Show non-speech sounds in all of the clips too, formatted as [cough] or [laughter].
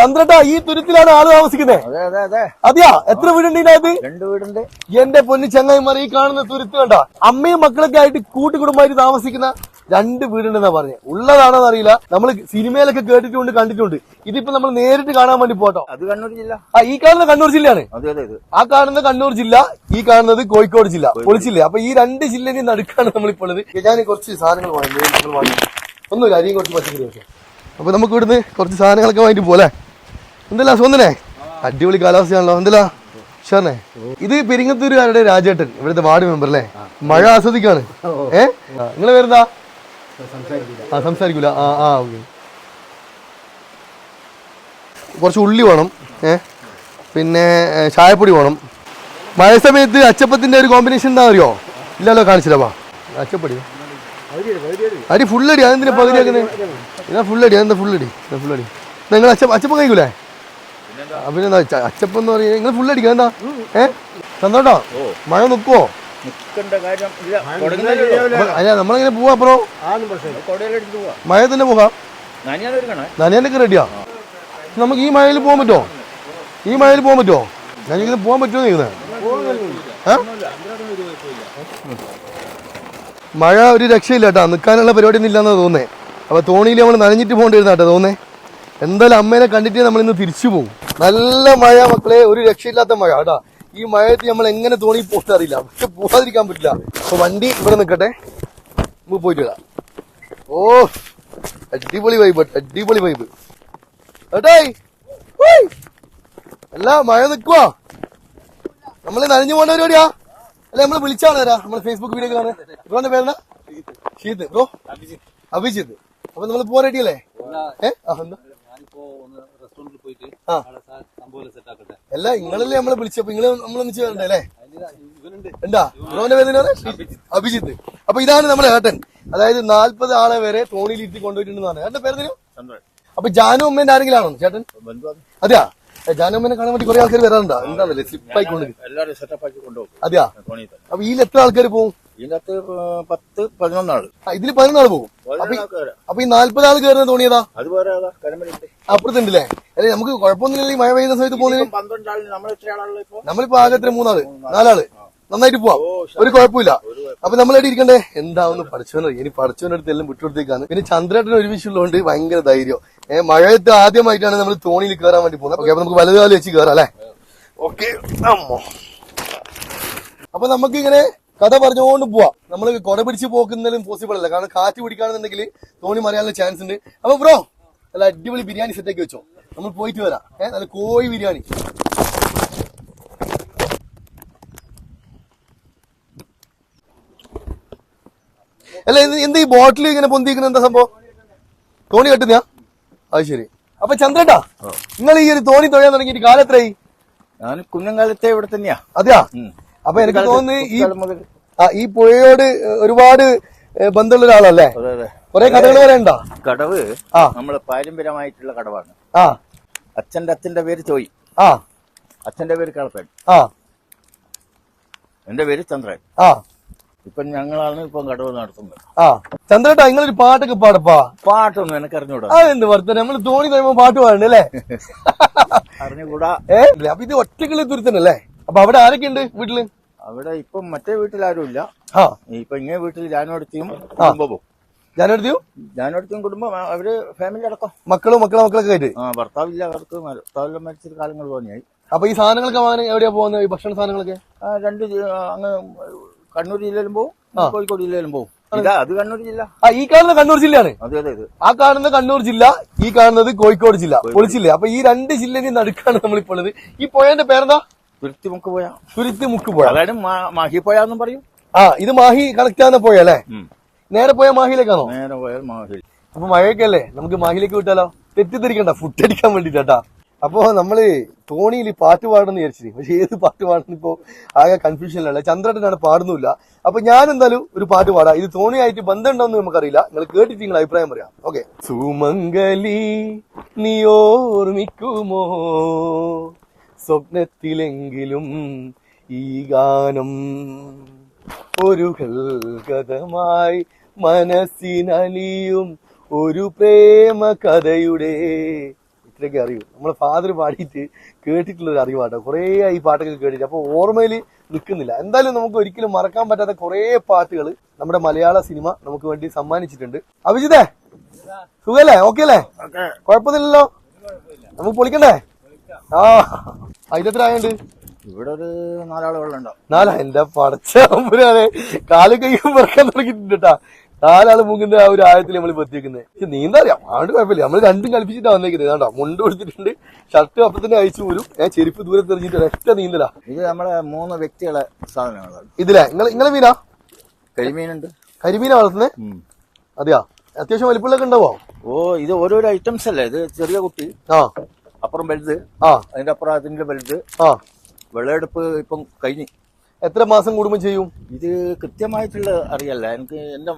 ചന്ദ്രട്ടാ ഈ തുരുത്തിലാണ് ആൾ താമസിക്കുന്നത് അതെ അതെ അതെ. അതെയാ? എത്ര വീടുണ്ട് ഇതിനകത്ത്? രണ്ട് വീടുണ്ട്. എന്റെ പൊന്നു ചങ്ങായിമാർ ഈ കാണുന്ന തുരുത്ത് കണ്ട? അമ്മയും മക്കളൊക്കെ ആയിട്ട് കൂട്ടുകുടുംബമായിട്ട് താമസിക്കുന്ന രണ്ട് വീടുണ്ടെന്നാ പറഞ്ഞത് ഉള്ളതാണോ അറിയില്ല. നമ്മൾ സിനിമയിലൊക്കെ കേട്ടിട്ടുണ്ട് കണ്ടിട്ടുണ്ട്. ഇതിപ്പോ നമ്മൾ നേരിട്ട് കാണാൻ വേണ്ടി പോട്ടോ. അത് കണ്ണൂർ ജില്ല. ആ ഈ കാണുന്ന കണ്ണൂർ ജില്ലയാണ്. ആ കാണുന്ന കണ്ണൂർ ജില്ല ഈ കാണുന്നത് കോഴിക്കോട് ജില്ല. പൊളിച്ചില്ലേ? അപ്പൊ ഈ രണ്ട് ജില്ലയിൽ നടുക്കാണ് നമ്മളിപ്പോൾ ഞാൻ കുറച്ച് സാധനങ്ങൾ വാങ്ങി ഒന്നുമില്ല അരിയും കുറച്ച് പച്ചക്കറി ഒക്കെ. അപ്പൊ നമുക്ക് ഇവിടുന്ന് കുറച്ച് സാധനങ്ങളൊക്കെ വാങ്ങിട്ട് പോലെ എന്തല്ല സ്വന്തനെ അടിപൊളി കാലാവസ്ഥയാണല്ലോ എന്തല്ല ഷാറിനെ ഇത് പെരിങ്ങത്തൂരുകാരുടെ രാജേട്ടൻ ഇവിടുത്തെ വാർഡ് മെമ്പർ അല്ലേ മഴ ആസ്വദിക്കാണ്. ഏ? നിങ്ങളെ പേരെന്താ? ആ സംസാരിക്കൂല. ആ ആ ഓക്കെ. കുറച്ച് ഉള്ളി വേണം ഏ? പിന്നെ ചായപ്പൊടി വേണം. മഴ സമയത്ത് അച്ചപ്പത്തിന്റെ ഒരു കോമ്പിനേഷൻ എന്താ അറിയോ? ഇല്ലല്ലോ കാണിച്ചില്ലപ്പാ അച്ചപ്പൊടി. അരി ഫുള്ളടി അതെന്തിനാ പകുതിയാക്കുന്നത്? ഇതാ ഫുള്ളടി അതെന്താ ഫുള്ളടി ഫുള്ളടി നിങ്ങൾ അച്ചപ്പ അച്ചപ്പം കഴിക്കൂലേ? ച- അച്ചപ്പം എന്ന് പറയുന്നത് നിങ്ങൾ ഫുള്ളടിക്കുക എന്താ? ഏ? സന്തോട്ടോ മഴ നിൽക്കുവോ ഉള്ളൂ. അല്ല നമ്മളിങ്ങനെ പോവാ അപ്പുറം മഴ തന്നെ പോകാം. നനിയാനൊക്കെ റെഡിയാ നമുക്ക് ഈ മഴയിൽ പോകാൻ പറ്റുമോ? ഈ മഴയിൽ പോകാൻ പറ്റുമോ? ഞാനിങ്ങനെ പോകാൻ പറ്റുമോ നിൽക്കുന്നത് മഴ ഒരു രക്ഷയില്ല കേട്ടോ. നിൽക്കാനുള്ള പരിപാടി ഒന്നും ഇല്ലാന്നാ തോന്നേ അപ്പൊ തോണിയിൽ നമ്മൾ നനഞ്ഞിട്ട് പോകേണ്ടി വരുന്ന കേട്ടോ തോന്നേ എന്തായാലും അമ്മേനെ കണ്ടിട്ട് നമ്മൾ ഇന്ന് തിരിച്ചു പോകും. നല്ല മഴ മക്കളെ ഒരു രക്ഷയില്ലാത്ത മഴ. കേട്ടാ ഈ മഴയത്ത് നമ്മൾ എങ്ങനെ തോണി പോസ്റ്റ് അറിയില്ല. പക്ഷെ പോകാതിരിക്കാൻ പറ്റില്ല. അപ്പൊ വണ്ടി ഇവിടെ നിൽക്കട്ടെ. നമുക്ക് പോയിട്ട് വിടാം ഓ അടിപൊളി വൈബ് അടിപൊളി വൈബ് ഏട്ടായി ഉയ്. അല്ല മഴ നിക്കുവാ. നമ്മൾ നനഞ്ഞു പോകേണ്ട പരിപാടിയാ. അല്ല നമ്മൾ വിളിച്ചാണ് തരാ നമ്മൾ ഫേസ്ബുക്ക് വീഡിയോ കാണാൻ ബ്രോന്റെ പേരെന്നാ? ഷീത്ത്. ബ്രോ അഭിജിത്ത്. അപ്പൊ നമ്മൾ പോകാൻ റെഡിയല്ലേ ഏഹ് എന്താ ഞാനിപ്പോ ഒന്ന് റെസ്റ്റോറന്റിൽ പോയിട്ട് ആ. അവിടെ സാ- സംഭവം സെറ്റ് ആക്കട്ടെ അല്ല നിങ്ങളല്ലേ നമ്മളെ വിളിച്ചപ്പോ? നിങ്ങൾ നമ്മളൊന്നിച്ച് വരണ്ടേ അല്ലേ? എന്താ ഇവന്റെ പേര് അഭിജിത്ത്. അപ്പൊ ഇതാണ് നമ്മുടെ ഏട്ടൻ. അതായത് നാല്പത് ആളെ വരെ തോണിയിൽ ഇരുത്തി കൊണ്ടുപോയിട്ടുണ്ടെന്നാണ് ഏട്ടന്റെ പേര് അപ്പൊ ജാനു അമ്മേന്റെ ആരെങ്കിലും ആണോ? ചേട്ടൻ? അതെയാ? ജാനു അമ്മേനെ കാണാൻ വേണ്ടി കുറെ ആൾക്കാർ വരാറുണ്ടോ? എന്താണല്ലേ കൊണ്ടുപോകും. അതെയാ? അപ്പൊ ഇതിൽ എത്ര ആൾക്കാർ പോകും ഇതിനകത്ത് പത്ത് പതിനൊന്നാൾ. ഇതിൽ പതിനൊന്നാൾ പോകും അപ്പൊ ഈ- നാല്പത് ആൾ കയറുന്ന തോണിയതാ അത് വേറെ അപ്പുറത്തുണ്ടല്ലേ? അല്ലെ നമുക്ക് കുഴപ്പമൊന്നുമില്ല മഴ പെയ്യുന്ന സമയത്ത് പോകുന്നതിന് നമ്മളിപ്പോ ആകെ എത്ര? മൂന്നാൾ. നാലാൾ. നന്നായിട്ട് പോവാം. ഒരു കുഴപ്പമില്ല. അപ്പൊ നമ്മളെവിടെ ഇരിക്കണ്ടേ? എന്താവുന്നു പഠിച്ചവനോ? ഇനി പഠിച്ചവനടുത്ത് അടുത്ത് എല്ലാം വിട്ടുകൊടുത്തേക്കാണ്. പിന്നെ ചന്ദ്രേട്ടൻ ഒരുമിച്ചുള്ളതുകൊണ്ട് ഭയങ്കര ധൈര്യം. ഏഹ് മഴയത്ത് ആദ്യമായിട്ടാണ് നമ്മൾ തോണിയിൽ കയറാൻ വേണ്ടി പോകുന്നത്. ഓക്കെ അപ്പൊ നമുക്ക് വലതുകാലം വെച്ച് കയറാം അല്ലേ? ഓക്കെ അപ്പൊ നമുക്ക് ഇങ്ങനെ കഥ പറഞ്ഞുകൊണ്ട് പോവാം. നമ്മൾ കൊട പിടിച്ച് പോക്കുന്നതിലും പോസിബിൾ അല്ല. കാരണം കാറ്റ് പിടിക്കാണെന്നുണ്ടെങ്കിൽ തോണി മറിയാനുള്ള ചാൻസ് ഉണ്ട്. അപ്പൊ ബ്രോ നല്ല അടിപൊളി ബിരിയാണി സെറ്റാക്കി വെച്ചോ. നമ്മൾ പോയിട്ട് വരാം. ഏഹ് നല്ല കോഴി ബിരിയാണി. അല്ല എന്ത് ഈ ബോട്ടിൽ ഇങ്ങനെ പൊന്തിക്കുന്ന എന്താ സംഭവം? തോണി കെട്ടുന്ന അത് ശരി. അപ്പൊ ചന്ദ്രട്ടാ നിങ്ങൾ ഈ ഒരു തോണി തൊഴയാൻ തുടങ്ങിയിട്ട് കാലം എത്രയായി ഞാൻ കുഞ്ഞുകാലത്തെ ഇവിടെ തന്നെയാ. അതെയാ. അപ്പൊ എനിക്ക് തോന്നുന്നു ഈ ഈ പുഴയോട് ഒരുപാട് ബന്ധമുള്ള ഒരാളല്ലേ? അതെ. കടകൾ വരെ ഉണ്ടോ? കടവ് ആ. നമ്മളെ പാരമ്പര്യമായിട്ടുള്ള കടവാണ്. ആ. അച്ഛന്റെ അച്ഛന്റെ പേര് ചോയി. ആ. അച്ഛന്റെ പേര് കളപ്പൻ ആ. എന്റെ പേര് ചന്ദ്രൻ. ആ. ഇപ്പൊ ഞങ്ങളാണ് ഇപ്പൊ കടവ് നടത്തുന്നത്. ആ. ചന്ദ്രട്ടാ നിങ്ങളൊരു പാട്ടൊക്കെ പാടപ്പാ? പാട്ടൊന്നും എനിക്ക് അറിഞ്ഞൂടാ അതെന്ത് വർത്തന നമ്മൾ തോണി കഴിയുമ്പോ പാട്ട് പാടണ്ട അല്ലേ [laughs] അറിഞ്ഞുകൂടാ. ഏ അപ്പൊ ഇത് ഒറ്റക്കുള്ള തുരുത്തനല്ലേ അപ്പൊ അവിടെ ആരൊക്കെ ഉണ്ട് വീട്ടിൽ? അവിടെ ഇപ്പം മറ്റേ വീട്ടിൽ ആരും ഇല്ല ആ. ഇപ്പൊ ഇങ്ങനെ വീട്ടിൽ ജാനോടത്തിയും കുടുംബവും. ഞാനെടുത്തു ജാനോടത്തിയും കുടുംബം അവർ ഫാമിലി അടക്കം. മക്കളും മക്കളെ മക്കളൊക്കെ ആയിട്ട്? ആ ഭർത്താവില്ല അവർക്ക് ഭർത്താവെല്ലാം മരിച്ചിട്ട് കാലങ്ങൾ തോന്നിയായി അപ്പൊ ഈ സാധനങ്ങളൊക്കെ വാങ്ങാൻ എവിടെയാ പോകുന്നത് ഈ ഭക്ഷണ സാധനങ്ങളൊക്കെ? രണ്ട് അങ്ങ് കണ്ണൂർ ജില്ലയിലും പോവും കോഴിക്കോട് ജില്ലയിലും പോവും. അത് കണ്ണൂർ ജില്ല. ആ ഈ കാണുന്ന കണ്ണൂർ ജില്ലയാണ്. ആ കാണുന്ന കണ്ണൂർ ജില്ല ഈ കാണുന്നത് കോഴിക്കോട് ജില്ല. പൊളിച്ചില്ലേ? അപ്പൊ ഈ രണ്ട് ജില്ലയിൽ നടുക്കാണ് നമ്മളിപ്പോ ഉള്ളത്. ഈ പുഴന്റെ പേരെന്താ? തുരുത്തിമുക്ക് പോയ. തുരുത്തിമുക്ക് പോയ. അതായത് മാഹി പോയാന്നും പറയും. ആ ഇത് മാഹി കണക്ട് ആവുന്ന പോയ അല്ലേ. നേരെ പോയാൽ മാഹിയിലേക്കാണോ? നേരെ പോയാൽ മാഹി. അപ്പൊ മഴയൊക്കെ അല്ലേ നമുക്ക് മാഹിലേക്ക് വിട്ടാലോ? തെറ്റിദ്ധരിക്കണ്ട ഫുഡ് അടിക്കാൻ വേണ്ടിട്ടാ അപ്പൊ നമ്മൾ തോണിയിൽ പാട്ട് പാടണമെന്ന് വിചാരിച്ചു പക്ഷെ ഏത് പാട്ട് പാടുന്ന ഇപ്പോ ആകെ കൺഫ്യൂഷനിലല്ല ചന്ദ്രട്ടനാണ് പാടുന്നില്ല അപ്പൊ ഞാൻ എന്തായാലും ഒരു പാട്ട് പാടാം. ഇത് തോണിയായിട്ട് ബന്ധമുണ്ടോന്ന് നമുക്കറിയില്ല. നിങ്ങൾ കേട്ടിട്ട് നിങ്ങൾ അഭിപ്രായം പറയാം. ഓക്കെ. സുമംഗലി നീ ഓർമ്മിക്കുമോ? സ്വപ്നത്തിലെങ്കിലും ഈ ഗാനം ഒരു കഥമായി മനസ്സിനലിയും ഒരു പ്രേമ കഥയുടെ ഇത്രയൊക്കെ അറിയൂ. നമ്മളെ ഫാദർ പാടിയിട്ട് കേട്ടിട്ടുള്ള ഒരു അറിവാട്ടോ. കുറേ ഈ പാട്ടൊക്കെ കേട്ടിട്ട്. അപ്പൊ ഓർമ്മയിൽ നിൽക്കുന്നില്ല. എന്തായാലും നമുക്ക് ഒരിക്കലും മറക്കാൻ പറ്റാത്ത കുറേ പാട്ടുകൾ നമ്മുടെ മലയാള സിനിമ നമുക്ക് വേണ്ടി സമ്മാനിച്ചിട്ടുണ്ട്. അഭിജിതേ സുഖല്ലേ? ഓക്കെ അല്ലേ? കുഴപ്പമില്ലല്ലോ നമുക്ക് പൊളിക്കണ്ടേ? ആ അതിലെത്ര ആയുണ്ട്? ഇവിടെ ഒരു നാലാളുകളുണ്ടാവും ഉണ്ടാവും നാലാ എന്റെ പടച്ചമ്പുരാനെ കാലും കൈയും പറക്കാൻ തുടങ്ങിയിട്ടുണ്ട് കേട്ടാ നാലാൾ മുങ്ങുന്ന ആ ഒരു ആയത്തിൽ നമ്മൾ എത്തിയേക്കുന്നത് പക്ഷെ നീന്താ അറിയാം ആണ്ട് കുഴപ്പമില്ല. നമ്മൾ രണ്ടും കളിപ്പിച്ചിട്ടാ വന്നേക്കുന്നത് കേട്ടോ മുണ്ട് കൊടുത്തിട്ടുണ്ട്. ഷർട്ട് അപ്പൊ തന്നെ അയച്ചു പോലും ഞാൻ ചെരുപ്പ് ദൂരെ തെറിഞ്ഞിട്ട് ഒരൊറ്റ നീന്തലാ. ഇത് നമ്മളെ മൂന്ന് വ്യക്തികളെ സാധനങ്ങളാണ്. ഇതിലെ? നിങ്ങൾ നിങ്ങളെ മീനാ? കരിമീനുണ്ട്. കരിമീനാ വളർത്തുന്നേ? അതെയാ? അത്യാവശ്യം വലിപ്പമുള്ളൊക്കെ ഉണ്ടാവോ ഓ ഇത് ഓരോരോ ഐറ്റംസ് അല്ലേ ഇത് ചെറിയ കുട്ടി ആ. അപ്പുറം വലുത് ആ. അതിന്റെ അപ്പുറം അതിന്റെ വലുത്. ആ. വിളവെടുപ്പ് ഇപ്പം കഴിഞ്ഞ്. എത്ര മാസം കൂടുമ്പോൾ ചെയ്യും? ഇത് കൃത്യമായിട്ടുള്ള അറിയല്ല. എനിക്ക് എന്റെ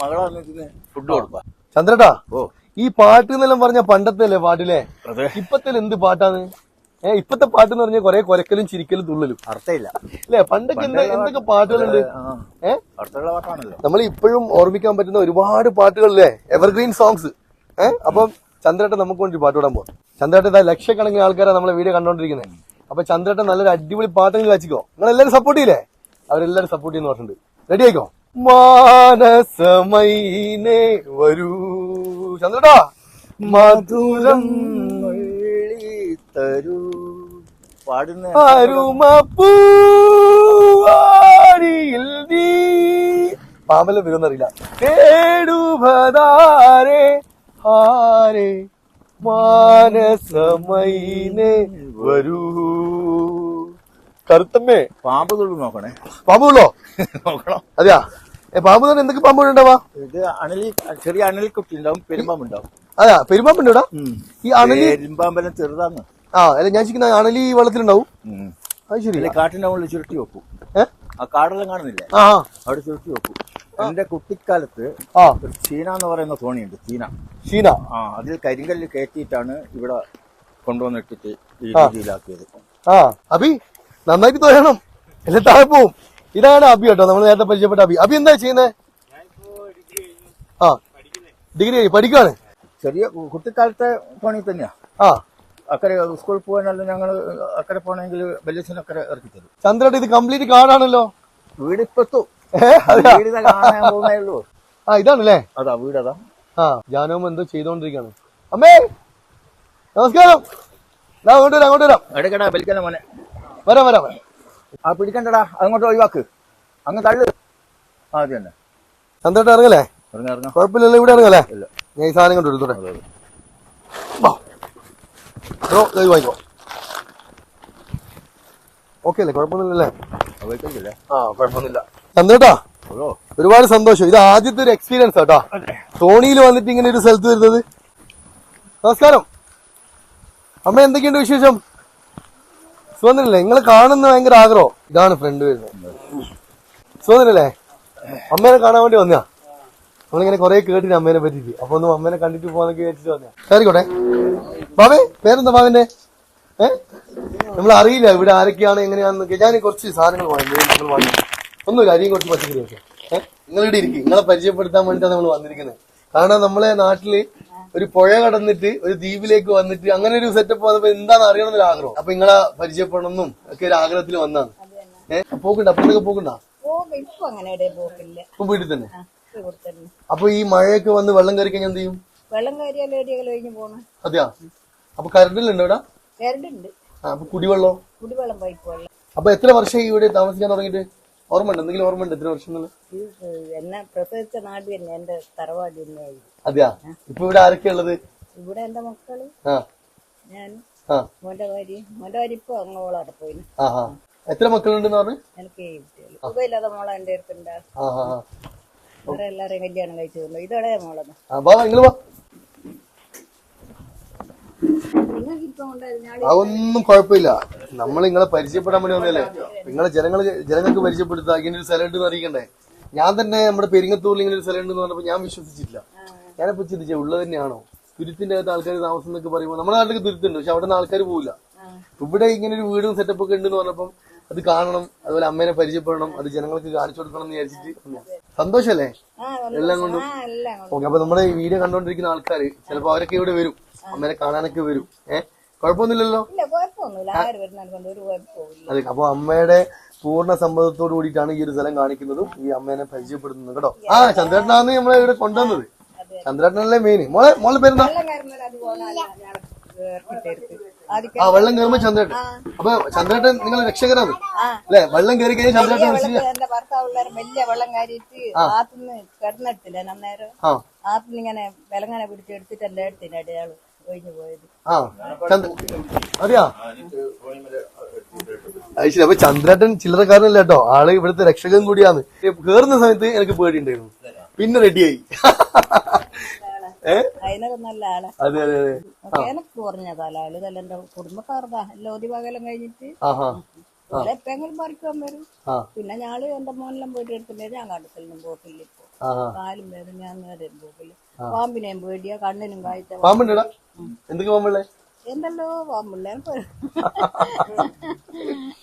മകളാണ് ഇതിന് ഫുഡ് കൊടുക്കുക ചന്ദ്രട്ടാ ഓ. ഈ പാട്ട് എന്നെല്ലാം പറഞ്ഞ പണ്ടത്തെ അല്ലേ പാട്ടിലെ ഇപ്പത്തെ എന്ത് പാട്ടാണ്? ഏഹ് ഇപ്പത്തെ പാട്ട് എന്ന് പറഞ്ഞാൽ കൊറേ കൊലക്കലും ചിരിക്കലും തുള്ളലും. അർത്ഥമില്ല അല്ലെ? പണ്ടൊക്കെ എന്താ എന്തൊക്കെ പാട്ടുകളുണ്ട്? ഏഹ് നമ്മൾ ഇപ്പോഴും ഓർമ്മിക്കാൻ പറ്റുന്ന ഒരുപാട് പാട്ടുകളില്ലേ? എവർഗ്രീൻ സോങ്സ് ഏഹ് അപ്പം ചന്ദ്രേട്ടൻ നമുക്ക് വേണ്ടി പാട്ട് വിടാൻ പോകും ചന്ദ്രേട്ടൻ ഇതാ ലക്ഷക്കണക്കിന് ആൾക്കാരാണ് നമ്മളെ വീഡിയോ കണ്ടോണ്ടിരിക്കുന്നത് അപ്പൊ ചന്ദ്രേട്ടൻ നല്ലൊരു അടിപൊളി പാട്ടെങ്കിൽ വെച്ചിക്കോ നിങ്ങൾ എല്ലാവരും സപ്പോർട്ട് ചെയ്യില്ലേ? അവരെല്ലാരും സപ്പോർട്ട് ചെയ്യുന്ന പറഞ്ഞിട്ടുണ്ട്. റെഡി ആയിക്കോ? മാനസമൈനേ വരൂ. ചന്ദ്രട്ടോ മധുരം തരൂ പാടുന്ന അരുമപ്പൂവാടിയിൽ നീ. പാമ്പല വരുമെന്നറിയില്ല തേടുപതാരെ ആരെ. മാനസമൈനെ വരൂ. കറുത്തമ്മേ. പാമ്പ് തൊഴിൽ നോക്കണേ. പാമ്പുള്ളോ? നോക്കണം. അതെയാ? പാമ്പ് തന്നെ എന്തൊക്കെ പാമ്പ് ഉണ്ടാവാ ഇത് അണലി ചെറിയ അണലിക്കുട്ടി ഉണ്ടാവും പെരുമ്പാമ്പ് ഉണ്ടാവും അതെയാ? പെരുമ്പാമ്പ് ഉണ്ടോ ഈ അണലി പെരുമ്പാമ്പെല്ലാം ചെറുതാന്ന്. ആ അല്ല ഞാൻ ചിക്കുന്ന അണലി വെള്ളത്തിലുണ്ടാവും? അത് ശരി കാട്ടിന്റെ മുകളിൽ ചുരുട്ടി വെക്കും. ആ കാടെല്ലാം കാണുന്നില്ലേ? ആ. അവിടെ ചുരുട്ടി വെക്കും. എന്റെ കുട്ടിക്കാലത്ത് ചീന എന്ന് പറയുന്ന തോണിയുണ്ട് ചീന. ചീന. ആ അതിൽ കരിങ്കല്ല് കയറ്റിയിട്ടാണ് ഇവിടെ കൊണ്ടുവന്നിട്ടിട്ട് ഈ രീതിയിലാക്കിയത്. ആ. അബി നന്നായിട്ട് തോരണം എല്ലാം താഴെ പോവും. ഇതാണ് അബി കേട്ടോ. നമ്മൾ നേരത്തെ പരിചയപ്പെട്ട അബി. അബി എന്താ ചെയ്യുന്നത് ആ. ഡിഗ്രി പഠിക്കാണ് ചെറിയ കുട്ടിക്കാലത്തെ പണി തന്നെയാ. ആ. അക്കരെ സ്കൂളിൽ പോകാനല്ല ഞങ്ങൾ അക്കരെ പോകണമെങ്കിൽ ബല്യച്ചൻ അക്കരെ ഇറക്കി തരും. ചന്ദ്രട്ട് ഇത് കംപ്ലീറ്റ് കാടാണല്ലോ. വീട് ഇപ്പത്തു ആ ഇതാണല്ലേ? അതാ വീടതാ. ആ ജാനോമ എന്തോ ചെയ്തോണ്ടിരിക്കാണ്. അമ്മേ! നമസ്കാരം! അങ്ങോട്ട് വരാം അങ്ങോട്ട് വരാം. എടുക്കടാ മോനെ. വരാം വരാം ആ പിടിക്കണ്ടടാ അങ്ങോട്ട് ഒഴിവാക്ക്. അങ്ങ് തള്ളു. ആ അത് തന്നെ. ഇറങ്ങല്ലേ? ഇറങ്ങ ഇറങ്ങ. കുഴപ്പമില്ലല്ലോ ഇവിടെ ഇറങ്ങല്ലേ? ഞാൻ ഈ സാധനം കൊണ്ട് വാങ്ങിക്കോ ഓക്കെ അല്ലേ കുഴപ്പമൊന്നുമില്ലല്ലേ? ആ കുഴപ്പമൊന്നുമില്ല. ചന്ദ്രട്ടാ ഓ ഒരുപാട് സന്തോഷം. ഇത് ആദ്യത്തെ ഒരു എക്സ്പീരിയൻസ് ആട്ടോ തോണിയിൽ വന്നിട്ട് ഇങ്ങനെ ഒരു സ്ഥലത്ത് വരുന്നത്. നമസ്കാരം. അമ്മ എന്തൊക്കെയുണ്ട് വിശേഷം? സുഖന്നില്ലേ നിങ്ങൾ കാണുന്ന ഭയങ്കര ആഗ്രഹം. ഇതാണ് ഫ്രണ്ട് വരുന്നത്. സുഖന്നില്ലേ അമ്മേനെ കാണാൻ വേണ്ടി വന്നാ നമ്മളിങ്ങനെ കൊറേ കേട്ടിന് അമ്മേനെ പറ്റിയിട്ട്. അപ്പൊ ഒന്നും അമ്മേനെ കണ്ടിട്ട് പോകാന്നൊക്കെ വിചാരിച്ചിട്ട് വന്നാ കയറിക്കോട്ടെ. ബാബേ പേരെന്താ ബാബിന്റെ? ഏഹ് നമ്മൾ അറിയില്ല ഇവിടെ ആരൊക്കെയാണ് എങ്ങനെയാണെന്നൊക്കെ. ഞാൻ കുറച്ച് സാധനങ്ങൾ വാങ്ങി നിങ്ങൾ വാങ്ങി. ഒന്നുമില്ല അരിയും കുറച്ച് പച്ചക്കറി വെക്കാം. ഏഹ് നിങ്ങൾ ഇവിടെ ഇരിക്കും. നിങ്ങളെ പരിചയപ്പെടുത്താൻ വേണ്ടിയിട്ടാണ് നമ്മൾ വന്നിരിക്കുന്നത്. കാരണം നമ്മളെ നാട്ടിൽ ഒരു പുഴ കടന്നിട്ട് ഒരു ദ്വീപിലേക്ക് വന്നിട്ട് അങ്ങനെ ഒരു സെറ്റപ്പ് വന്നപ്പോ എന്താണെന്ന് അറിയണം എന്നൊരു ആഗ്രഹം. അപ്പൊ നിങ്ങളെ പരിചയപ്പെടണമെന്നും ഒക്കെ ഒരു ആഗ്രഹത്തിൽ വന്നാണ് ഏഹ് പോക്കണ്ട? അപ്പഴൊക്കെ പോക്കുണ്ടാ? ഇപ്പൊ വീട്ടിൽ തന്നെ? അപ്പൊ ഈ മഴയൊക്കെ വന്ന് വെള്ളം കയറി കഴിഞ്ഞാൽ എന്ത് ചെയ്യും? വെള്ളം കയറിയാൽ അതെയാ? അപ്പൊ കരണ്ടിലുണ്ടോ ഇവിടെ? കരണ്ടുണ്ട്. അപ്പൊ കുടിവെള്ളം? കുടിവെള്ളം പൈപ്പ് വെള്ളം. അപ്പൊ എത്ര വർഷമായി ഇവിടെ താമസിക്കാൻ തുടങ്ങിയിട്ട്? ഓർമ്മ ഉണ്ട് എന്തെങ്കിലും ഓർമ്മയുണ്ട് എത്ര വർഷം എന്നുള്ളത് എന്നെ പ്രസവിച്ച നാട് തന്നെ എന്റെ തറവാട് അതെയാ? ഇപ്പൊ ഇവിടെ ആരൊക്കെ ഉള്ളത്? ഇവിടെ എന്റെ മക്കൾ ഞാൻ മോന്റെ ഭാര്യ മോന്റെ ഭാര്യ ഇപ്പൊ അങ്ങ് ഓളവിടെ ആ എത്ര മക്കളുണ്ടെന്ന് പറഞ്ഞു? എനിക്ക് സുഖമില്ലാതെ മോളെ എന്റെ അടുത്തുണ്ട്. എല്ലാരെയും കല്യാണം കഴിച്ചു ഇതോടെ മോളെന്ന് ആ വാ നിങ്ങൾ വാ നിങ്ങൾക്ക് ഇപ്പൊ ഉണ്ടായിരുന്നു അതൊന്നും കുഴപ്പമില്ല. നമ്മൾ നിങ്ങളെ പരിചയപ്പെടാൻ വേണ്ടി വന്നല്ലേ നിങ്ങളെ ജനങ്ങൾ ജനങ്ങൾക്ക് പരിചയപ്പെടുത്തുക ഇങ്ങനെ ഒരു സ്ഥലം അറിയിക്കണ്ടേ? ഞാൻ തന്നെ നമ്മുടെ പെരിങ്ങത്തൂരിൽ ഇങ്ങനെ ഒരു സ്ഥലം ഉണ്ടെന്ന് പറഞ്ഞപ്പോൾ ഞാൻ വിശ്വസിച്ചില്ല ഞാനിപ്പോ ചിന്തിച്ചേ ഉള്ളത് തന്നെയാണോ? തുരുത്തിന്റെ അകത്ത് ആൾക്കാർ താമസം എന്നൊക്കെ പറയുമ്പോൾ നമ്മുടെ നാട്ടിലേക്ക് തുരുത്തുണ്ട് പക്ഷെ അവിടെ നിന്ന് ആൾക്കാർ പോവില്ല. ഇവിടെ ഇങ്ങനെ ഒരു വീടും സെറ്റപ്പ് ഒക്കെ ഉണ്ടെന്ന് പറഞ്ഞപ്പം അത് കാണണം അതുപോലെ അമ്മേനെ പരിചയപ്പെടണം അത് ജനങ്ങൾക്ക് കാണിച്ചു കൊടുക്കണം എന്ന് വിചാരിച്ചിട്ട്. സന്തോഷല്ലേ? എല്ലാം കൊണ്ടും. ഓക്കെ അപ്പൊ നമ്മുടെ ഈ വീഡിയോ കണ്ടോണ്ടിരിക്കുന്ന ആൾക്കാര് ചിലപ്പോ അവരൊക്കെ ഇവിടെ വരും. അമ്മേനെ കാണാനൊക്കെ വരും. ഏഹ് കുഴപ്പമൊന്നുമില്ലല്ലോ അതെ അപ്പൊ അമ്മയുടെ പൂർണ സമ്മതത്തോട് കൂടിയിട്ടാണ് ഈ ഒരു സ്ഥലം കാണിക്കുന്നതും ഈ അമ്മേനെ പരിചയപ്പെടുന്നതും കേട്ടോ. ആ ചന്ദ്രേട്ടനാണ് നമ്മളെ ഇവിടെ കൊണ്ടുവന്നത്. ചന്ദ്രേട്ടനല്ലേ മെയിൻ മോളെ മോളെ പേരെന്താ? ആ വെള്ളം കയറുമ്പോ ചന്ദ്രേട്ടൻ. അപ്പൊ ചന്ദ്രേട്ടൻ നിങ്ങൾ രക്ഷകരാണ്. അല്ലെ? വെള്ളം കയറി കഴിഞ്ഞാൽ ചന്ദ്രേട്ടൻ എന്റെ ഭർത്താവുള്ളവർ വലിയ വെള്ളം കയറിയിട്ട് ആത്തുനിന്ന് കിടന്നെടുത്തില്ല. നന്നേരം ആ. ആത്തുനിന്ന് ഇങ്ങനെ വിലങ്ങനെ പിടിച്ചെടുത്തിട്ട് എന്റെ അടുത്തിന് അടയാൾ ഒഴിഞ്ഞു പോയത്. ആ. അത് ശരി. അപ്പൊ ചന്ദ്രേട്ടൻ ചില്ലറക്കാരനല്ല കേട്ടോ? ആൾ ഇവിടുത്തെ രക്ഷകൻ കൂടിയാണ്. കേറുന്ന സമയത്ത് എനിക്ക് പേടിയുണ്ടായിരുന്നു. പിന്നെ റെഡിയായി അതിനൊക്കെ നല്ല ആളാ. അതെ അതെ അതെ. ഒക്കെ എനക്ക് കുറഞ്ഞതാല ആൾ ഇതല്ല എന്റെ കുടുംബക്കാർതാ ലോതി പകലം കഴിഞ്ഞിട്ട്. ആഹാ. ഓലെ എപ്പെങ്കിലും പറിക്കാൻ വരും ആ. പിന്നെ ഞാൾ എന്റെ മോനെല്ലാം പോയിട്ട് എടുത്തില്ലേ ഞാൻ കണ്ടത്തിലൊന്നും പോക്കില്ല ഇപ്പൊ കാലും വേദന ഞാൻ നേരെ പോക്കില്ല പാമ്പിനെയും പേടിയാ കണ്ണിനും കാഴ്ച പാമ്പുണ്ടടാ എന്തൊക്കെ പാമ്പുള്ളേ? എന്തല്ലോ പാമ്പില്ല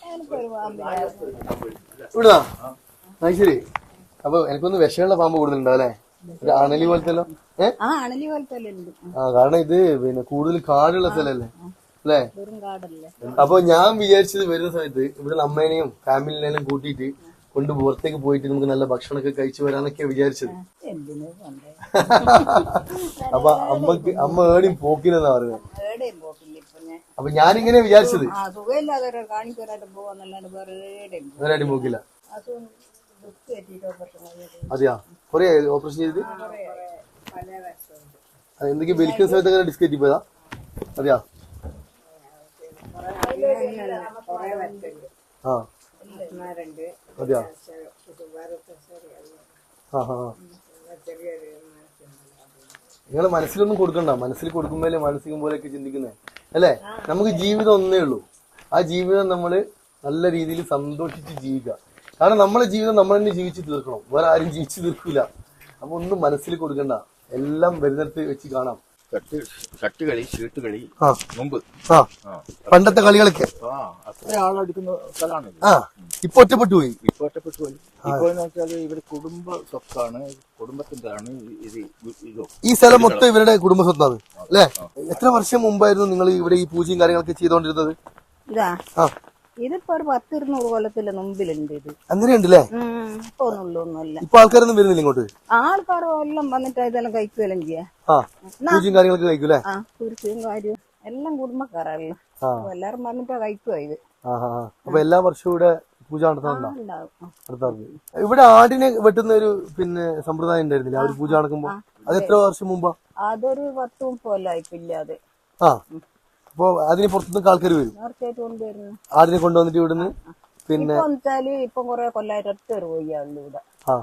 എനിക്കൊരു പാമ്പില്ല ശരി. അപ്പൊ എനിക്കൊന്ന് വിഷമുള്ള പാമ്പ് കൂടുതലുണ്ടോ അല്ലെ? അണലി പോലത്തെ അണലി പോലത്തെ ആ കാരണം ഇത് പിന്നെ കൂടുതൽ കാടുള്ള സ്ഥലല്ലേ? അല്ലേ? അപ്പൊ ഞാൻ വിചാരിച്ചത് വരുന്ന സമയത്ത് ഇവിടെ അമ്മേനെയും ഫാമിലിനെയും കൂട്ടിയിട്ട് കൊണ്ട് പുറത്തേക്ക് പോയിട്ട് നമുക്ക് നല്ല ഭക്ഷണമൊക്കെ കഴിച്ചു വരാനൊക്കെ വിചാരിച്ചത്. [laughs] അപ്പൊ അമ്മയ്ക്ക് അമ്മ ഏടിയും പോക്കിനെന്നാ പറയുന്നത് അപ്പൊ ഞാനിങ്ങനെ വിചാരിച്ചത്. പോക്കില്ല. അതെയാ? കൊറേ ഓപ്പറേഷൻ ചെയ്തിട്ട്? എന്തൊക്കെ വലിക്കുന്ന സമയത്ത് അങ്ങനെ ഡിസ്കറ്റ് പോയതാ അറിയാ? ആ. അതെയാ? ആ ആ നിങ്ങൾ മനസ്സിലൊന്നും കൊടുക്കണ്ട. മനസ്സിൽ കൊടുക്കുമ്പോഴേ മാനസികം പോലെയൊക്കെ ചിന്തിക്കുന്നേ. അല്ലേ? നമുക്ക് ജീവിതം ഒന്നേ ഉള്ളൂ. ആ ജീവിതം നമ്മൾ നല്ല രീതിയിൽ സന്തോഷിച്ച് ജീവിക്കുക. കാരണം നമ്മളെ ജീവിതം നമ്മൾ തന്നെ ജീവിച്ച് തീർക്കണം. വേറെ ആരും ജീവിച്ച് തീർക്കില്ല അപ്പൊ ഒന്നും മനസ്സിൽ കൊടുക്കണ്ട. എല്ലാം വരുന്നിടത്ത് വെച്ച് കാണാം. ഷട്ട് ഷട്ട് കളി ഷീട്ട് കളി മുമ്പ്. ആ. ആ. പണ്ടത്തെ കളികളൊക്കെ. ആ അത്ര ആളെടുക്കുന്ന സ്ഥലമാണ് ആ. ഇപ്പൊ ഒറ്റപ്പെട്ടു പോയി. ഇപ്പൊ ഒറ്റപ്പെട്ടു പോയി. ഇപ്പൊ കുടുംബ സ്വത്താണ് ഇത് ഇതോ ഈ സ്ഥലം മൊത്തം ഇവരുടെ കുടുംബ സ്വത്താണ്. അല്ലേ? എത്ര വർഷം മുമ്പായിരുന്നു നിങ്ങൾ ഇവിടെ ഈ പൂജയും കാര്യങ്ങളൊക്കെ ചെയ്തോണ്ടിരുന്നത്? ഇതാ. ആ. ഇതിപ്പോ ഒരു പത്ത് ഇരുന്നൂറ് കൊല്ലത്തിന്റെ മുമ്പിലുണ്ട് ഇത്. അങ്ങനെയുണ്ടല്ലേ? ഇപ്പൊ ഒന്നുമില്ല ഇപ്പൊ ആൾക്കാരൊന്നും വരുന്നില്ല ഇങ്ങോട്ട്? ആൾക്കാർ എല്ലാം വന്നിട്ട് ഇതെല്ലാം കഴിക്കുകയെല്ലാം ചെയ്യാ? പൂജയും കാര്യങ്ങളൊക്കെ കഴിക്കൂലേ ആ കുരിശും കാര്യവും എല്ലാം കുടുംബക്കാരല്ലോ. എല്ലാരും വന്നിട്ടാ കഴിക്കുക ഇത്. അപ്പൊ എല്ലാ വർഷവും ഇവിടെ പൂജ നടത്താറുണ്ടോ? ഇവിടെ ആടിനെ വെട്ടുന്ന ഒരു പിന്നെ സമ്പ്രദായം ഉണ്ടായിരുന്നില്ല? ആ ഒരു പൂജ നടക്കുമ്പോ അത് എത്ര വർഷം മുമ്പാ? അതൊരു പത്ത് പോലെ ഇപ്പൊ ഇല്ലാതെ ആ. അപ്പൊ അതിന് പുറത്തുനിന്ന് ആൾക്കാർ വരും. അതിനെ കൊണ്ടുവന്നിട്ട് ഇവിടുന്ന്? പിന്നെ ഇപ്പൊ കൊറേ കൊല്ലായിട്ട് ഒറ്റ ഒരു കോഴിയാളുണ്ട് ഇവിടെ. ആ.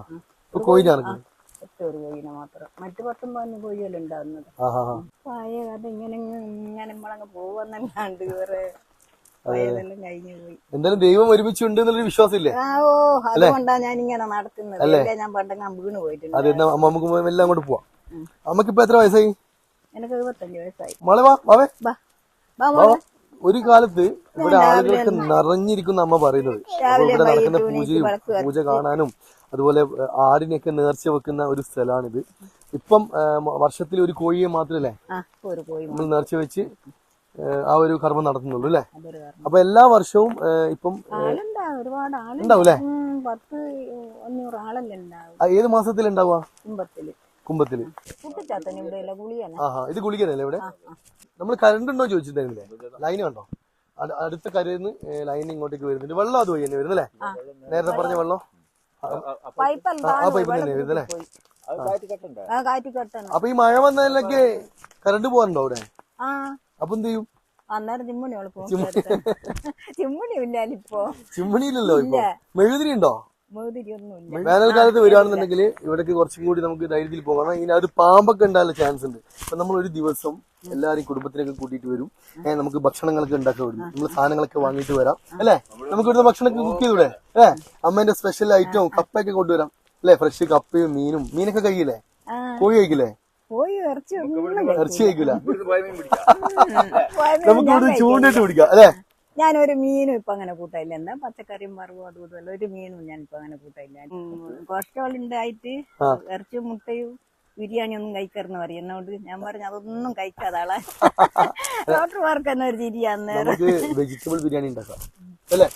ഇപ്പൊ കോയിനെ നടക്കുന്നത് ഒറ്റ ഒരു കോഴിനെ മാത്രം. മറ്റു പത്തും പതിനും കോഴിയെല്ലാം ഉണ്ടാകുന്നത് ആ ആ ആ. പഴയ കഥ ഇങ്ങനെ ഇങ്ങ് ഇങ്ങനെ നമ്മളങ്ങ് പോവന്നല്ലാണ്ട് വേറെ കഴിഞ്ഞു പോയി. എന്തായാലും ദൈവം ഒരുമിച്ചുണ്ട് എന്നുള്ള വിശ്വാസം ഇല്ലേ ആ ഓ അതുകൊണ്ടാ ഞാൻ ഇങ്ങനെ നടക്കുന്നത്. അല്ലേ? ഞാൻ പണ്ടങ്ങ് വീണ് പോയിട്ടുണ്ട്. അതെ നമുക്ക് എല്ലാം അങ്ങോട്ട് പോവാം. അമ്മയ്ക്ക് ഇപ്പൊ എത്ര വയസ്സായി? എനിക്ക് എഴുപത്തഞ്ച് വയസ്സായി. മോളെ വാ വാവേ മോളെ ഒരു കാലത്ത് ഇവിടെ ആളുകൾക്ക് നിറഞ്ഞിരിക്കുന്ന അമ്മ പറയുന്നത്. ഇവിടെ നടക്കുന്ന പൂജയും പൂജ കാണാനും അതുപോലെ ആടിനെയൊക്കെ നേർച്ച വെക്കുന്ന ഒരു സ്ഥലമാണിത്. ഇപ്പം വർഷത്തിൽ ഒരു കോഴിയെ മാത്രല്ലേ നമ്മൾ നേർച്ച വെച്ച് ആ ഒരു കർമ്മം നടത്തുന്നുള്ളൂ അല്ലെ? അപ്പൊ എല്ലാ വർഷവും ഇപ്പം ആളുണ്ടാവും ഒരുപാട് ആളുണ്ടാവും ഉണ്ടാവും അല്ലേ? ഉം, പത്ത് അഞ്ഞൂറ് ആളെല്ലാം ആ, ഏത് മാസത്തിൽ ഉണ്ടാവുക? കുമ്പത്തിൽ ആഹാ ഇത് ഗുളികനല്ലേ ഇവിടെ? നമ്മൾ കറണ്ട് ഉണ്ടോ ചോദിച്ചിട്ടുണ്ടായിരുന്നില്ലേ? ലൈൻ കണ്ടോ? അടുത്ത കരുന്ന് ലൈൻ ഇങ്ങോട്ടേക്ക് വരുന്നുണ്ട്. വെള്ളം അതുവഴി തന്നെ വരുന്നല്ലേ? നേരത്തെ പറഞ്ഞ വെള്ളം? പൈപ്പല്ല ആ പൈപ്പ് തന്നെ വരുന്നല്ലേ? അപ്പൊ ഈ മഴ വന്നതിലൊക്കെ കറണ്ട് പോകാനുണ്ടോ അവിടെ? ആ. അപ്പൊ എന്ത് ചെയ്യും? അന്നേരം ചിമ്മണി ചിമ്മണി ഇല്ലാലിപ്പോ ഇപ്പൊ. മെഴുതിരി ഉണ്ടോ? വേനൽക്കാലത്ത് വരികയാണെന്നുണ്ടെങ്കിൽ ഇവിടേക്ക് കുറച്ചും കൂടി നമുക്ക് ധൈര്യത്തിൽ പോകണം ഇതിനകത്ത് പാമ്പൊക്കെ ഉണ്ടാകാൻ ചാൻസ് ഉണ്ട്. അപ്പൊ നമ്മൾ ഒരു ദിവസം എല്ലാവരും കുടുംബത്തിനൊക്കെ കൂട്ടിയിട്ട് വരും. ഏഹ് നമുക്ക് ഭക്ഷണങ്ങളൊക്കെ ഉണ്ടാക്കി വിടും. നമ്മൾ സാധനങ്ങളൊക്കെ വാങ്ങിയിട്ട് വരാം. അല്ലേ? നമുക്ക് ഇവിടുന്ന് ഭക്ഷണമൊക്കെ കുക്ക് ചെയ്തൂടെ? അല്ലേ അമ്മേന്റെ സ്പെഷ്യൽ ഐറ്റവും കപ്പയൊക്കെ കൊണ്ടുവരാം. അല്ലെ? ഫ്രഷ് കപ്പയും മീനും മീനൊക്കെ കഴിയില്ലേ? ആ. കോഴി കഴിക്കില്ലേ? ഇറച്ചി കഴിക്കില്ല ഇവിടുന്ന് പോയ പിടിക്കാം നമുക്ക് ഇവിടെ [laughs] ചൂണ്ടിട്ട് പിടിക്കാം. അല്ലേ? ഞാനൊരു മീനും ഇപ്പൊ അങ്ങനെ കൂട്ടായില്ല എന്താ പച്ചക്കറിയും വറവും അതും ഇതുമല്ല ഒരു മീനും ഞാൻ ഇപ്പൊ അങ്ങനെ കൂട്ടായില്ല കൊളസ്ട്രോൾ ഉണ്ടായിട്ട്. ഇറച്ചി മുട്ടയും ബിരിയാണി ഒന്നും കഴിക്കാറെന്ന് പറയും. എന്നോട് ഞാൻ പറഞ്ഞു അതൊന്നും കഴിക്കാതെ ആളാ. ഡോക്ടർമാർക്ക് എന്നൊരു ഒരു ചിരിയാന്ന്. വെജിറ്റബിൾ ബിരിയാണി ഉണ്ടാക്കാം. അല്ലേ?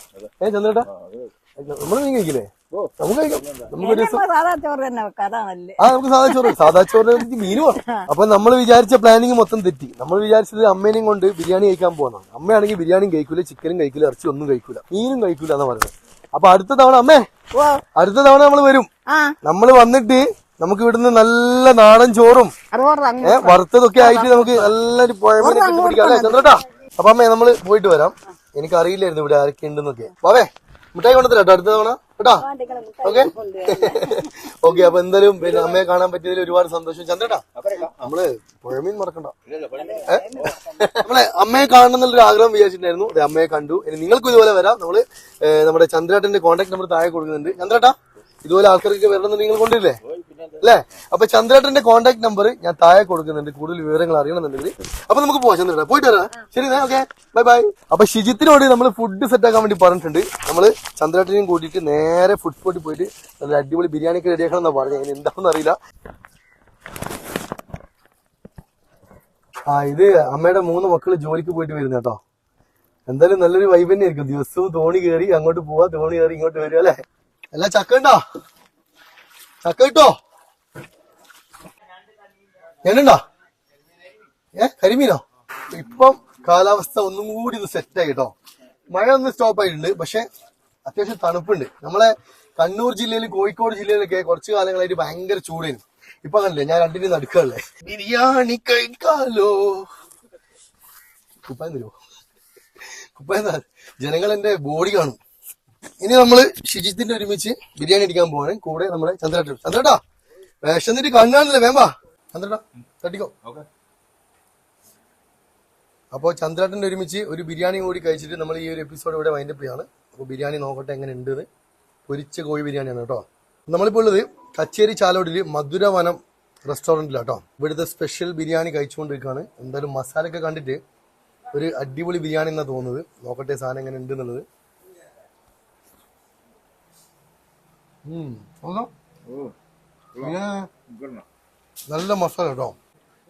നമ്മൾ കഴിക്കില്ലേ? നമുക്ക് കഴിക്കാം നമുക്ക് ഒരു ദിവസം എന്നെ സാധാ ചോറ് തന്നെ വെക്കാം അതാ നല്ലത്. ആ നമുക്ക് സാധാ ചോറ് സാധാ ചോറ് മീനും അപ്പൊ നമ്മൾ വിചാരിച്ച പ്ലാനിങ് മൊത്തം തെറ്റി. നമ്മൾ വിചാരിച്ചത് അമ്മേനെയും കൊണ്ട് ബിരിയാണി കഴിക്കാൻ പോകുന്നതാണ് അമ്മയാണെങ്കിൽ ബിരിയാണി കഴിക്കൂല ചിക്കനും കഴിക്കൂല ഇറച്ചി ഒന്നും കഴിക്കൂല. മീനും കഴിക്കൂല എന്നാ പറയുന്നത്. അപ്പൊ അടുത്ത തവണ അമ്മേ അടുത്ത തവണ നമ്മൾ വരും. നമ്മൾ വന്നിട്ട് നമുക്ക് ഇവിടുന്ന് നല്ല നാടൻ ചോറും ഏഹ് വറുത്തതൊക്കെ ആയിട്ട് നമുക്ക് നല്ലൊരു പുഴ ഇട്ട് പിടിക്കാം. അല്ലേ ചന്ദ്രട്ടാ? അപ്പൊ അമ്മേ നമ്മൾ പോയിട്ട് വരാം. എനിക്ക് അറിയില്ലായിരുന്നു ഇവിടെ ആരൊക്കെ ഉണ്ടെന്നൊക്കെ വാവേ. മിഠായി കൊണ്ടത്തില്ല കേട്ടോ അടുത്ത തവണ. കേട്ടാ? ഓക്കെ? ഓക്കെ അപ്പൊ എന്തായാലും പിന്നെ അമ്മയെ കാണാൻ പറ്റിയതിൽ ഒരുപാട് സന്തോഷം. ചന്ദ്രട്ടാ നമ്മൾ പുഴമീൻ മറക്കണ്ട? നമ്മളെ അമ്മയെ കാണണം എന്നുള്ളൊരു ആഗ്രഹം വിചാരിച്ചിട്ടുണ്ടായിരുന്നു. അതെ അമ്മയെ കണ്ടു. ഇനി നിങ്ങൾക്കും ഇതുപോലെ വരാം. നമ്മൾ നമ്മുടെ ചന്ദ്രേട്ടന്റെ കോൺടാക്ട് നമ്പർ താഴെ കൊടുക്കുന്നുണ്ട്. ചന്ദ്രേട്ടാ ഇതുപോലെ ആൾക്കാർക്ക് വരണമെന്ന് നിങ്ങൾ കൊണ്ടില്ലേ? അല്ലേ? അപ്പൊ ചന്ദ്രേട്ടന്റെ കോൺടാക്ട് നമ്പർ ഞാൻ താഴെ കൊടുക്കുന്നുണ്ട്. കൂടുതൽ വിവരങ്ങൾ അറിയണമെന്നുണ്ടെങ്കിൽ. അപ്പൊ നമുക്ക് പോവാം ചന്ദ്രേട്ടാ. പോയിട്ട് വരാം. ശരി ഓക്കെ ബൈ ബൈ അപ്പൊ ഷിജിത്തിനോട് നമ്മൾ ഫുഡ് സെറ്റ് ആക്കാൻ വേണ്ടി പറഞ്ഞിട്ടുണ്ട്. നമ്മൾ ചന്ദ്രേട്ടനെയും കൂട്ടിയിട്ട് നേരെ ഫുഡ് സ്പോട്ടിൽ പോയിട്ട് നല്ല അടിപൊളി ബിരിയാണി ഒക്കെ റെഡിയാക്കണം എന്നാ പറഞ്ഞത്. ഇനി എന്താണെന്ന് അറിയില്ല. ആ ഇത് അമ്മയുടെ മൂന്ന് മക്കൾ ജോലിക്ക് പോയിട്ട് വരുന്ന കേട്ടോ. എന്തായാലും നല്ലൊരു വൈബ് തന്നെ ആയിരിക്കും ദിവസവും തോണി കയറി അങ്ങോട്ട് പോവാ തോണി കയറി ഇങ്ങോട്ട് വരിക അല്ലെ? അല്ല ചക്ക ഉണ്ടോ? ചക്ക കിട്ടോ? ഞാനുണ്ടോ ഏ കരിമീനോ? ഇപ്പം കാലാവസ്ഥ ഒന്നും കൂടി ഇത് സെറ്റ് ആയി കേട്ടോ മഴ ഒന്ന് സ്റ്റോപ്പ് ആയിട്ടുണ്ട് പക്ഷെ അത്യാവശ്യം തണുപ്പുണ്ട്. നമ്മളെ കണ്ണൂർ ജില്ലയിലും കോഴിക്കോട് ജില്ലയിലൊക്കെ കുറച്ച് കാലങ്ങളായിട്ട് ഭയങ്കര ചൂടായിരുന്നു ഇപ്പൊ കണ്ടില്ലേ ഞാൻ രണ്ടിനും നടുക്കല്ലേ? ബിരിയാണി കഴിക്കാലോ. കുപ്പായം തരുമോ കുപ്പായം. ജനങ്ങൾ എന്റെ ബോഡി കാണും. ഇനി നമ്മൾ ഷിജിത്തിന്റെ ഒരുമിച്ച് ബിരിയാണി അടിക്കാൻ പോവാണ്. കൂടെ നമ്മുടെ ചന്ദ്രേട്ടൻ ചന്ദ്രേട്ടാ തിരി കണ്ണാണല്ലേ വേമ്പാ ചന്ദ്രേട്ടാ തട്ടിക്കോ. അപ്പോൾ ചന്ദ്രേട്ടന്റെ ഒരുമിച്ച് ഒരു ബിരിയാണി കൂടി കഴിച്ചിട്ട് നമ്മൾ ഈ ഒരു എപ്പിസോഡ് ഇവിടെ വൈൻഡപ്പ് ചെയ്യാണ്. അപ്പോൾ ബിരിയാണി നോക്കട്ടെ എങ്ങനെ ഉണ്ട്. പൊരിച്ച കോഴി ബിരിയാണിയാണ് കേട്ടോ. നമ്മളിപ്പോൾ ഉള്ളത് കച്ചേരി ചാലോടിൽ മധുരവനം റെസ്റ്റോറന്റിലാട്ടോ ഇവിടുത്തെ സ്പെഷ്യൽ ബിരിയാണി കഴിച്ചുകൊണ്ടിരിക്കുകയാണ്. എന്തായാലും മസാലയൊക്കെ കണ്ടിട്ട് ഒരു അടിപൊളി ബിരിയാണി എന്നാണ് തോന്നുന്നത്. നോക്കട്ടെ സാധനം എങ്ങനെ ഉണ്ട് എന്നുള്ളത് നല്ല മസാല കേട്ടോ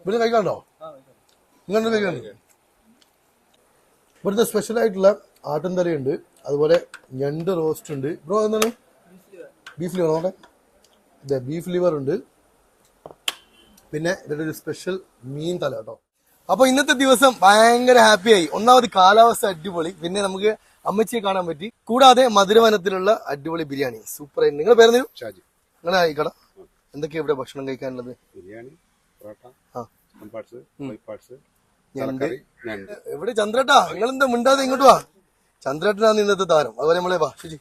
ഇവിടെ കഴിക്കാണ്ടോ? ഇങ്ങനെ കഴിക്കാണ്ട് ഇവിടുത്തെ സ്പെഷ്യൽ ആയിട്ടുള്ള ആട്ടൻ തലയുണ്ട് അതുപോലെ ഞണ്ട് റോസ്റ്റ് ഉണ്ട്. ബ്രോ എന്താണ് ബീഫ് ലിവർ നോട്ടെ അതെ ബീഫ് ലിവർ ഉണ്ട്. പിന്നെ ഇതിന്റെ ഒരു സ്പെഷ്യൽ മീൻ തല കേട്ടോ അപ്പൊ ഇന്നത്തെ ദിവസം ഭയങ്കര ഹാപ്പിയായി ഒന്നാമത് കാലാവസ്ഥ അടിപൊളി. പിന്നെ നമുക്ക് അമ്മച്ചിയെ കാണാൻ പറ്റി. കൂടാതെ മധുരവനത്തിലുള്ള അടിപൊളി ബിരിയാണി. സൂപ്പർ ആയിട്ട് നിങ്ങൾ പേര് ഷാജി. നിങ്ങളെ ആയിക്കട എന്തൊക്കെയാ ഇവിടെ ഭക്ഷണം കഴിക്കാനുള്ളത്? ബിരിയാണി എവിടെ ചന്ദ്രേട്ടാ? നിങ്ങൾ എന്താ മിണ്ടാതെ ഇങ്ങോട്ട് വാ. ചന്ദ്രേട്ടനാണ് ഇന്നത്തെ താരം. അതുപോലെ നമ്മളെ വാ ഷിജി.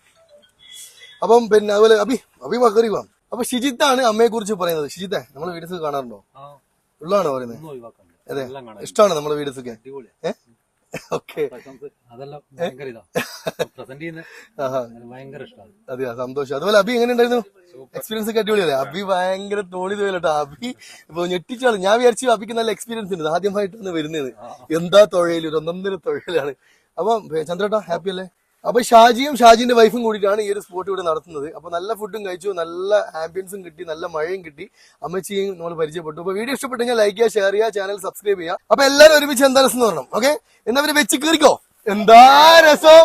അപ്പം പിന്നെ അതുപോലെ അഭി അഭി മക്കറി വാ. അപ്പൊ ഷിജിത്താണ് അമ്മയെ കുറിച്ച് പറയുന്നത്. ഷിജിത്തെ നമ്മൾ വീഡിയോസ് കാണാറുണ്ടോ? ഉള്ളതാണോ പറയുന്നത്? അതെ. ഇഷ്ടമാണ് നമ്മളെ വീഡിയോസ് ഒക്കെ ഏഹ് [laughs] ഓക്കെ അതെയാ സന്തോഷം. അതുപോലെ അബി എങ്ങനെ ഉണ്ടായിരുന്നു? എക്സ്പീരിയൻസ് ഒക്കെ അടിപൊളിയല്ലേ? അബി ഭയങ്കര തോണി തോയിലട്ടോ അഭി ഇപ്പൊ ഞെട്ടിച്ചാണ് ഞാൻ വിചാരിച്ചു അഭിക്ക് നല്ല എക്സ്പീരിയൻസ് ഉണ്ട്. ആദ്യമായിട്ടാണ് വരുന്നത്. എന്താ തൊഴിലൊരു ഒരു ഒന്നൊന്നര തൊഴിലാണ്. അപ്പം ചന്ദ്രേട്ടാ ഹാപ്പി അല്ലേ? അപ്പൊ ഷാജിയും ഷാജിന്റെ വൈഫും കൂടിയിട്ടാണ് ഈ ഒരു സ്പോർട്ട് ഇവിടെ നടത്തുന്നത്. അപ്പൊ നല്ല ഫുഡും കഴിച്ചു നല്ല ആംബിയൻസും കിട്ടി നല്ല മഴയും കിട്ടി. അമ്മച്ചിയും നമ്മൾ പരിചയപ്പെട്ടു. അപ്പൊ വീഡിയോ ഇഷ്ടപ്പെട്ടെങ്കിൽ ലൈക്ക് ചെയ്യുക ഷെയർ ചെയ്യുക ചാനൽ സബ്സ്ക്രൈബ് ചെയ്യുക. അപ്പൊ എല്ലാവരും ഒരുമിച്ച് എന്താ രസം എന്ന് ഓക്കെ എന്നാ പിന്നെ വെച്ച് കീറിക്കോ. എന്താ രസം?